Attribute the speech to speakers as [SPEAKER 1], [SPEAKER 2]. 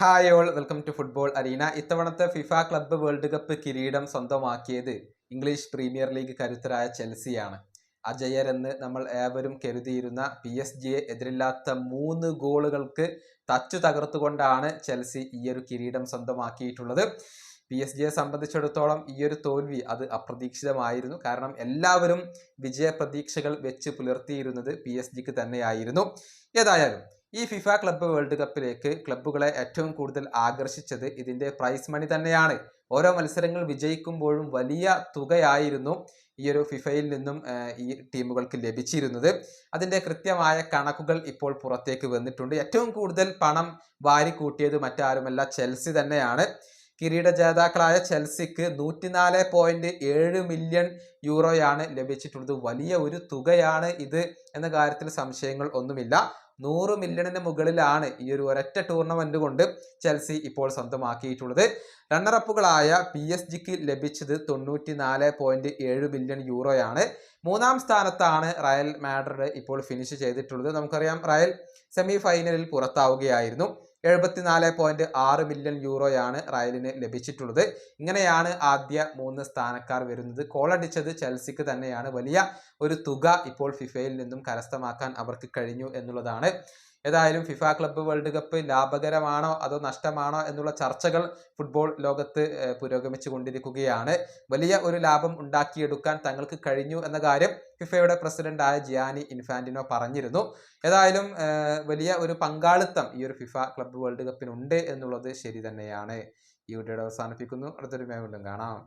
[SPEAKER 1] Hi all welcome to football arena ഇത്തവണത്തെ FIFA club world cup കിരീടം സ്വന്തമാക്കിയത് English premier league കരുത്തരായ ചെൽസിയാണ്. അജയരെന്ന് നമ്മൾ ഏവരും കരുതിയിരുന്ന പി എസ് ജിയെ എതിരില്ലാത്ത മൂന്ന് ഗോളുകൾക്ക് തച്ചു തകർത്തുകൊണ്ടാണ് ചെൽസി ഈ ഒരു കിരീടം സ്വന്തമാക്കിയിട്ടുള്ളത്. പി എസ് ജിയെ സംബന്ധിച്ചിടത്തോളം ഈ ഒരു തോൽവി അത് അപ്രതീക്ഷിതമായിരുന്നു. കാരണം എല്ലാവരും വിജയ പ്രതീക്ഷകൾ വെച്ച് പുലർത്തിയിരുന്നത് പി എസ് ജിക്ക് തന്നെയായിരുന്നു. ഏതായാലും ഈ ഫിഫ ക്ലബ്ബ് വേൾഡ് കപ്പിലേക്ക് ക്ലബ്ബുകളെ ഏറ്റവും കൂടുതൽ ആകർഷിച്ചത് ഇതിന്റെ പ്രൈസ് മണി തന്നെയാണ്. ഓരോ മത്സരങ്ങൾ വിജയിക്കുമ്പോഴും വലിയ തുകയായിരുന്നു ഈ ഒരു ഫിഫയിൽ നിന്നും ഈ ടീമുകൾക്ക് ലഭിച്ചിരുന്നത്. അതിന്റെ കൃത്യമായ കണക്കുകൾ ഇപ്പോൾ പുറത്തേക്ക് വന്നിട്ടുണ്ട്. ഏറ്റവും കൂടുതൽ പണം വാരിക്കൂട്ടിയത് മറ്റാരുമല്ല ചെൽസി തന്നെയാണ്. കിരീട ജേതാക്കളായ ചെൽസിക്ക് നൂറ്റിനാല് പോയിന്റ് ഏഴ് മില്യൺ യൂറോയാണ് ലഭിച്ചിട്ടുള്ളത്. വലിയ ഒരു തുകയാണ് ഇത് എന്ന കാര്യത്തിൽ സംശയങ്ങൾ ഒന്നുമില്ല. നൂറ് മില്യണിന് മുകളിലാണ് ഈ ഒരു ഒരൊറ്റ ടൂർണമെന്റ് കൊണ്ട് ചെൽസി ഇപ്പോൾ സ്വന്തമാക്കിയിട്ടുള്ളത്. റണ്ണറപ്പുകളായ പി എസ് ജിക്ക് ലഭിച്ചത് തൊണ്ണൂറ്റി നാല് പോയിന്റ് ഏഴ് മില്യൺ യൂറോയാണ്. മൂന്നാം സ്ഥാനത്താണ് റയൽ മാഡ്രിഡ് ഇപ്പോൾ ഫിനിഷ് ചെയ്തിട്ടുള്ളത്. നമുക്കറിയാം റയൽ സെമി ഫൈനലിൽ പുറത്താവുകയായിരുന്നു. എഴുപത്തിനാല് പോയിന്റ് ആറ് മില്യൺ യൂറോയാണ് റയലിന് ലഭിച്ചിട്ടുള്ളത്. ഇങ്ങനെയാണ് ആദ്യ മൂന്ന് സ്ഥാനക്കാർ വരുന്നത്. കോളടിച്ചത് ചെൽസിക്ക് തന്നെയാണ്. വലിയ ഒരു തുക ഇപ്പോൾ ഫിഫയിൽ നിന്നും കരസ്ഥമാക്കാൻ അവർക്ക് കഴിഞ്ഞു എന്നുള്ളതാണ്. ഏതായാലും ഫിഫ ക്ലബ്ബ് വേൾഡ് കപ്പ് ലാഭകരമാണോ അതോ നഷ്ടമാണോ എന്നുള്ള ചർച്ചകൾ ഫുട്ബോൾ ലോകത്ത് പുരോഗമിച്ചു കൊണ്ടിരിക്കുകയാണ്. വലിയ ഒരു ലാഭം ഉണ്ടാക്കിയെടുക്കാൻ തങ്ങൾക്ക് കഴിഞ്ഞു എന്ന കാര്യം ഫിഫയുടെ പ്രസിഡന്റായ ജിയാനി ഇൻഫാന്റിനോ പറഞ്ഞിരുന്നു. ഏതായാലും വലിയ ഒരു പങ്കാളിത്തം ഈ ഒരു ഫിഫ ക്ലബ്ബ് വേൾഡ് കപ്പിനുണ്ട് എന്നുള്ളത് ശരി തന്നെയാണ്. ഈ വീഡിയോയുടെ അവസാനിപ്പിക്കുന്നു. അടുത്തൊരു വീണ്ടും കാണാം.